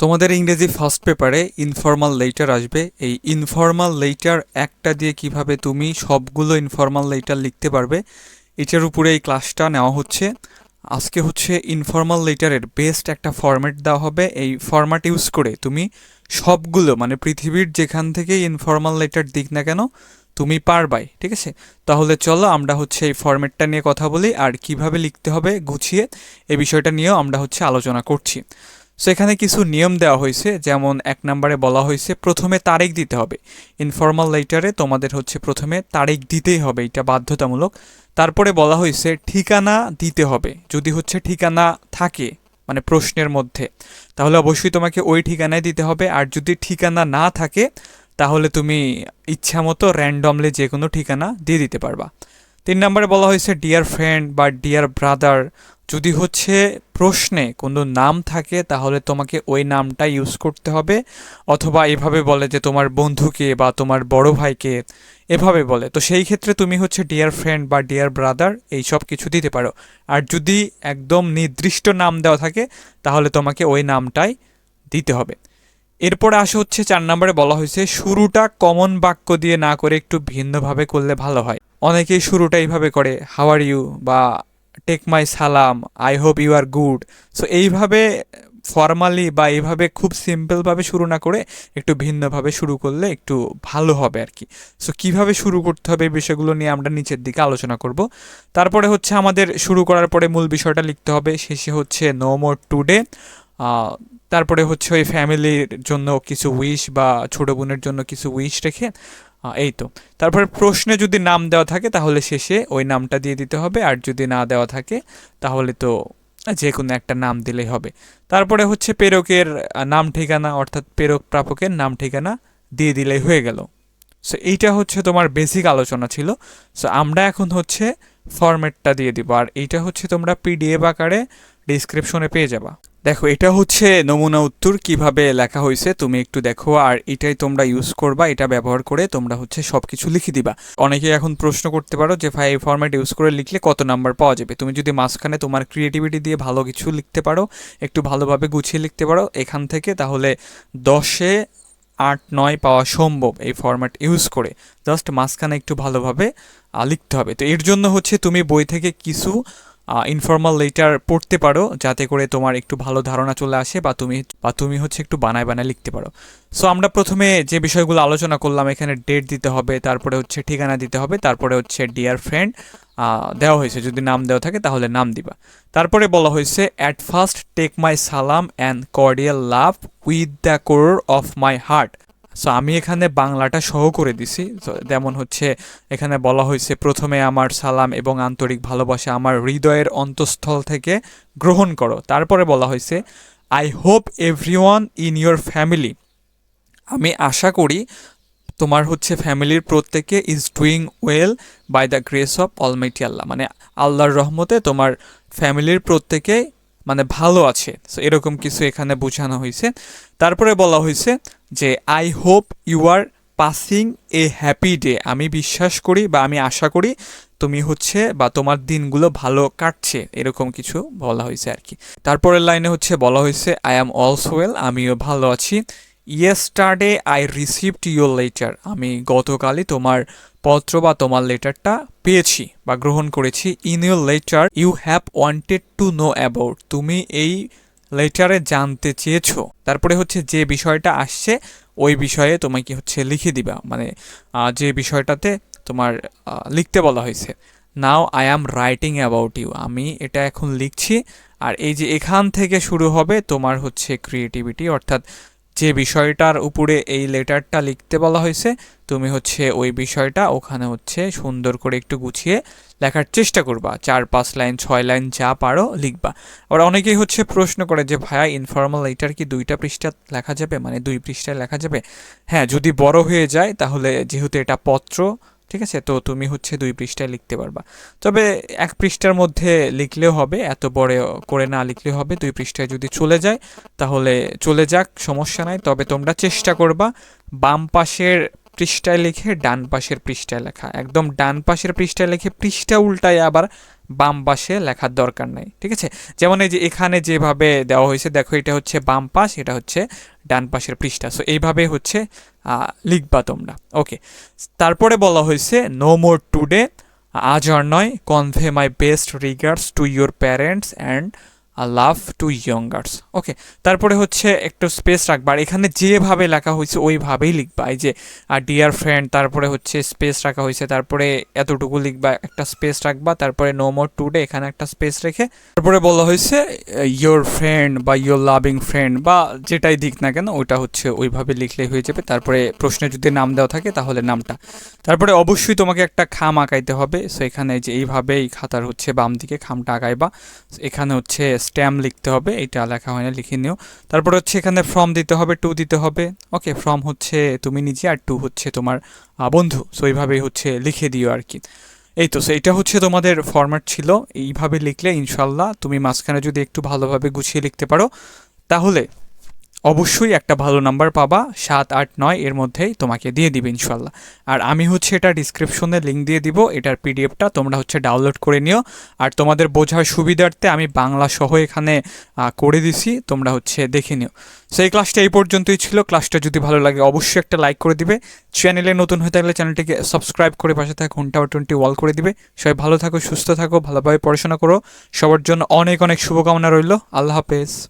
তোমাদের ইংরেজি ফার্স্ট পেপারে ইনফর্মাল লেটার আসবে। এই ইনফর্মাল লেটার একটা দিয়ে কীভাবে তুমি সবগুলো ইনফর্মাল লেটার লিখতে পারবে, এটার উপরে এই ক্লাসটা নেওয়া হচ্ছে। আজকে হচ্ছে ইনফর্মাল লেটারের বেস্ট একটা ফরম্যাট দেওয়া হবে। এই ফরম্যাট ইউজ করে তুমি সবগুলো মানে পৃথিবীর যেখান থেকে ইনফর্মাল লেটার দিক না কেন, তুমি পারবাই, ঠিক আছে? তাহলে চলো আমরা হচ্ছে এই ফরম্যাটটা নিয়ে কথা বলি আর কীভাবে লিখতে হবে গুছিয়ে। এই বিষয়টা নিয়েও আমরা হচ্ছে আলোচনা করছি। সো এখানে কিছু নিয়ম দেওয়া হয়েছে, যেমন এক নম্বরে বলা হয়েছে, প্রথমে তারিখ দিতে হবে। ইনফর্মাল লেটারে তোমাদের হচ্ছে প্রথমে তারিখ দিতেই হবে, এটা বাধ্যতামূলক। তারপরে বলা হয়েছে, ঠিকানা দিতে হবে, যদি হচ্ছে ঠিকানা থাকে মানে প্রশ্নের মধ্যে। তাহলে অবশ্যই তোমাকে ওই ঠিকানায় দিতে হবে, আর যদি ঠিকানা না থাকে, তাহলে তুমি ইচ্ছা মতো র্যান্ডমলি যে কোনো ঠিকানা দিয়ে দিতে পারবা। তিন নম্বরে বলা হয়েছে ডিয়ার ফ্রেন্ড বা ডিয়ার ব্রাদার যদি হচ্ছে প্রশ্নে কোনো নাম থাকে, তাহলে তোমাকে ওই নামটা ইউজ করতে হবে। অথবা এভাবে বলে যে তোমার বন্ধুকে বা তোমার বড় ভাইকে এভাবে বলে। তো সেই ক্ষেত্রে তুমি হচ্ছে ডিয়ার ফ্রেন্ড বা ডিয়ার ব্রাদার এই সব কিছু দিতে পারো। আর যদি একদম নির্দিষ্ট নাম দেওয়া থাকে, তাহলে তোমাকে ওই নামটাই দিতে হবে। এরপরে আসে হচ্ছে চার নম্বরে বলা হয়েছে, শুরুটা কমন বাক্য দিয়ে না করে একটু ভিন্নভাবে করলে ভালো হয়। অনেকেই শুরুটা এইভাবে করে হাওয়ার ইউ বা টেক মাই সালাম I hope you are good so এইভাবে ফর্মালি বা এইভাবে খুব সিম্পলভাবে শুরু না করে একটু ভিন্নভাবে শুরু করলে একটু ভালো হবে আর কি। সো কীভাবে শুরু করতে হবে এই বিষয়গুলো নিয়ে আমরা নিচের দিকে আলোচনা করব। তারপরে হচ্ছে আমাদের শুরু করার পরে মূল বিষয়টা লিখতে হবে, শেষে হচ্ছে নো মোর টুডে তারপরে হচ্ছে ওই ফ্যামিলির জন্য কিছু উইশ বা ছোটো বোনের জন্য কিছু উইশ রেখে এই তো। তারপরে প্রশ্নে যদি নাম দেওয়া থাকে তাহলে শেষে ওই নামটা দিয়ে দিতে হবে। আর যদি না দেওয়া থাকে তাহলে তো যে কোনো একটা নাম দিলেই হবে। তারপরে হচ্ছে প্রেরকের নাম ঠিকানা অর্থাৎ প্রেরক প্রাপকের নাম ঠিকানা দিয়ে দিলেই হয়ে গেল। সো এইটা হচ্ছে তোমার বেসিক আলোচনা ছিল। সো আমরা এখন হচ্ছে ফরম্যাটটা দিয়ে দিব। আর এইটা হচ্ছে তোমরা পিডিএফ আকারে ডিসক্রিপশনে পেয়ে যাবা। দেখো, এটা হচ্ছে নমুনা উত্তর, কীভাবে লেখা হয়েছে, তুমি একটু দেখো, আর এটাই তোমরা ইউজ করবা, এটা ব্যবহার করে তোমরা হচ্ছে সব কিছু লিখে দিবা। অনেকে এখন প্রশ্ন করতে পারো যে, ভাই, এই ফরম্যাট ইউজ করে লিখলে কত নাম্বার পাওয়া যাবে? তুমি যদি মাঝখানে তোমার ক্রিয়েটিভিটি দিয়ে ভালো কিছু লিখতে পারো, একটু ভালোভাবে গুছিয়ে লিখতে পারো, এখান থেকে তাহলে দশে আট, নয় পাওয়া সম্ভব এই ফরম্যাট ইউজ করে। জাস্ট মাঝখানে একটু ভালোভাবে লিখতে হবে। তো এর জন্য হচ্ছে তুমি বই থেকে কিছু ইনফর্মাল লেটার পড়তে পারো, যাতে করে তোমার একটু ভালো ধারণা চলে আসে বা তুমি বা তুমি হচ্ছে একটু বানায় বানায় লিখতে পারো। সো আমরা প্রথমে যে বিষয়গুলো আলোচনা করলাম, এখানে ডেট দিতে হবে, তারপরে হচ্ছে ঠিকানা দিতে হবে, তারপরে হচ্ছে ডিয়ার ফ্রেন্ড দেওয়া হয়েছে। যদি নাম দেওয়া থাকে, তাহলে নাম দিবা। তারপরে বলা হয়েছে অ্যাট ফার্স্ট টেক মাই সালাম and cordial love with the core of my heart so আমি এখানে বাংলাটা সহ করে দিছি। যেমন হচ্ছে, এখানে বলা হয়েছে, প্রথমে আমার সালাম এবং আন্তরিক ভালোবাসা আমার হৃদয়ের অন্তঃস্থল থেকে গ্রহণ করো। তারপরে বলা হয়েছে I hope everyone in your family আমি আশা করি, তোমার হচ্ছে ফ্যামিলির প্রত্যেকে is doing well by the grace of almighty Allah মানে আল্লাহর রহমতে তোমার ফ্যামিলির প্রত্যেকে মানে ভালো আছে। সো এরকম কিছু এখানে বোঝানো হয়েছে। তারপরে বলা হয়েছে যে I hope you are passing a happy day আমি বিশ্বাস করি বা আমি আশা করি তুমি হচ্ছে বা তোমার দিনগুলো ভালো কাটছে, এরকম কিছু বলা হয়েছে আর কি। তারপরের লাইনে হচ্ছে বলা হয়েছে আই অ্যাম অলসো ওয়েল আমিও ভালো আছি। Yesterday I received your letter আমি গতকালই তোমার পত্র বা তোমার লেটারটা পেয়েছি বা গ্রহণ করেছি। In your letter you have wanted to know about তুমি এই লেটারে জানতে চেয়েছো। তারপরে হচ্ছে যে বিষয়টা আসছে, ওই বিষয়ে তোমাকে হচ্ছে লিখে দিবা। মানে যে বিষয়টাতে তোমার লিখতে বলা হয়েছে। Now I am writing about you আমি এটা এখন লিখছি। আর এই যে এখান থেকে শুরু হবে তোমার হচ্ছে ক্রিয়েটিভিটি অর্থাৎ যে বিষয়টার উপরে এই লেটারটা লিখতে বলা হয়েছে, তুমি হচ্ছে ওই বিষয়টা ওখানে হচ্ছে সুন্দর করে একটু গুছিয়ে লেখার চেষ্টা করবা। চার, পাঁচ লাইন, ছয় লাইন যা পারো লিখবা। আবার অনেকেই হচ্ছে প্রশ্ন করে যে, ভাইয়া ইনফর্মাল লেটার কি দুইটা পৃষ্ঠা লেখা যাবে? মানে দুই পৃষ্ঠায় লেখা যাবে? হ্যাঁ যদি বড় হয়ে যায় তাহলে যেহেতু এটা পত্র ঠিক আছে? তো তুমি হচ্ছে দুই পৃষ্ঠায় লিখতে পারবা। তবে এক পৃষ্ঠার মধ্যে লিখলেও হবে, এত বড় করে না লিখলেও হবে, দুই পৃষ্ঠায় যদি চলে যায়, তাহলে চলে যাক, সমস্যা নাই। তবে তোমরা চেষ্টা করবা বাম পাশের পৃষ্ঠায় লিখে ডান পাশের পৃষ্ঠায় লেখা। একদম ডান পাশের পৃষ্ঠায় লিখে পৃষ্ঠা উল্টায় আবার বাম পাশে লেখার দরকার নেই, ঠিক আছে? যেমন এই যে এখানে যেভাবে দেওয়া হয়েছে, দেখো এটা হচ্ছে বাম পাশ, এটা হচ্ছে ডান পাশের পৃষ্ঠা। সো এইভাবে হচ্ছে লিখবা তোমরা। ওকে। তারপরে বলা হয়েছে নো মোর টুডে আজ আর নয়। Convey my best regards to your parents and love to youngers. Okay, তারপরে হচ্ছে একটু স্পেস রাখবা। আর এখানে যেভাবে লেখা হয়েছে, ওইভাবেই লিখবা। এই যে আর ডিয়ার ফ্রেন্ড, তারপরে হচ্ছে স্পেস রাখা হয়েছে, তারপরে এতটুকু লিখবা, একটা স্পেস রাখবা, তারপরে নো মোর টুডে এখানে একটা স্পেস রেখে, তারপরে বলা হয়েছে ইয়োর ফ্রেন্ড বা ইয়োর লাভিং ফ্রেন্ড বা যেটাই দিক না কেন, ওইটা হচ্ছে ওইভাবে লিখলেই হয়ে যাবে। তারপরে প্রশ্নে যদি নাম দেওয়া থাকে, তাহলে নামটা। তারপরে অবশ্যই তোমাকে একটা খাম আঁকাইতে হবে। সো এখানে যে, এইভাবেই খাতার হচ্ছে বাম দিকে খামটা আঁকাইবা। এখানে হচ্ছে স্ট্যাম্প লিখতে হবে, এটা লেখা হয় না, লিখে নিও। তারপর হচ্ছে এখানে ফর্ম দিতে হবে টু দিতে হবে। ওকে ফর্ম হচ্ছে তুমি নিজে আর টু হচ্ছে তোমার বন্ধু। সো এইভাবেই হচ্ছে লিখে দিও আর কি। এই তো সেইটা হচ্ছে তোমাদের ফরম্যাট ছিল। এইভাবে লিখলে ইনশাল্লাহ তুমি মাঝখানে যদি একটু ভালোভাবে গুছিয়ে লিখতে পারো, তাহলে অবশ্যই একটা ভালো নাম্বার পাবা, সাত আট নয় এর মধ্যেই তোমাকে দিয়ে দিবে ইনশাল্লাহ। আর আমি হচ্ছে এটা ডিসক্রিপশনে লিঙ্ক দিয়ে দিব, এটার পিডিএফটা তোমরা হচ্ছে ডাউনলোড করে নিও। আর তোমাদের বোঝার সুবিধার্থে আমি বাংলা সহ এখানে করে দিছি, তোমরা হচ্ছে দেখে নিও। সো এই ক্লাসটা এই পর্যন্তই ছিল। ক্লাসটা যদি ভালো লাগে অবশ্যই একটা লাইক করে দিবে। চ্যানেলে নতুন হয়ে থাকলে চ্যানেলটিকে সাবস্ক্রাইব করে পাশে থাকা ঘণ্টা বাটনটি ওয়াল করে দিবে। সবাই ভালো থাকো, সুস্থ থাকো, ভালোভাবে পড়াশোনা করো। সবার জন্য অনেক অনেক শুভকামনা রইল। আল্লাহ হাফেজ।